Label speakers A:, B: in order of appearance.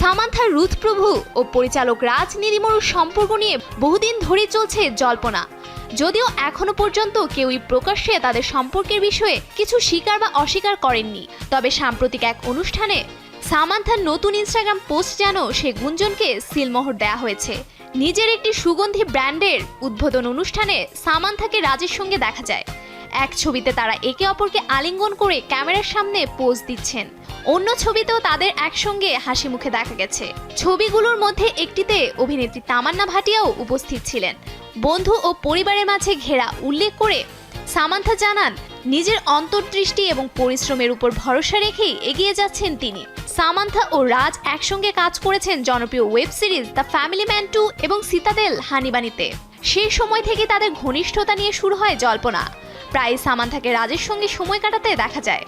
A: Samantha Ruth প্রভু ও পরিচালক রাজ নিরিমরুর সম্পর্ক নিয়ে বহুদিন ধরে চলছে জল্পনা। যদিও এখনও পর্যন্ত কেউই প্রকাশ্যে তাদের সম্পর্কের বিষয়ে কিছু স্বীকার বা অস্বীকার করেননি। তবে সাম্প্রতিক এক অনুষ্ঠানে সামান্থার নতুন ইনস্টাগ্রাম পোস্ট যেন সে গুঞ্জনকে সিলমোহর দেয়া হয়েছে। নিজের একটি সুগন্ধি ব্র্যান্ডের উদ্বোধন অনুষ্ঠানে সামান্থাকে রাজের সঙ্গে দেখা যায়। এক ছবিতে তারা একে অপরকে আলিঙ্গন করে ক্যামেরার সামনে পোজ দিচ্ছেন। অন্য ছবিতেও তাদের একসঙ্গে হাসি মুখে দেখা গেছে। ছবিগুলোর মধ্যে একটিতে অভিনেত্রী তামান্না ভাটিয়াও উপস্থিত ছিলেন। বন্ধু ও পরিবারের মাঝে ঘেরা উল্লেখ করে সামান্থা জানান, নিজের অন্তর্দৃষ্টি এবং পরিশ্রমের উপর ভরসা রেখেই এগিয়ে যাচ্ছেন তিনি। সামান্থা ও রাজ একসঙ্গে কাজ করেছেন জনপ্রিয় web series the Family Man two এবং সীতাদেল হানিবানিতে সেই সময় থেকে তাদের ঘনিষ্ঠতা নিয়ে শুরু হয় জল্পনা। প্রায় সামান্থাকে রাজের সঙ্গে সময় কাটাতে দেখা যায়।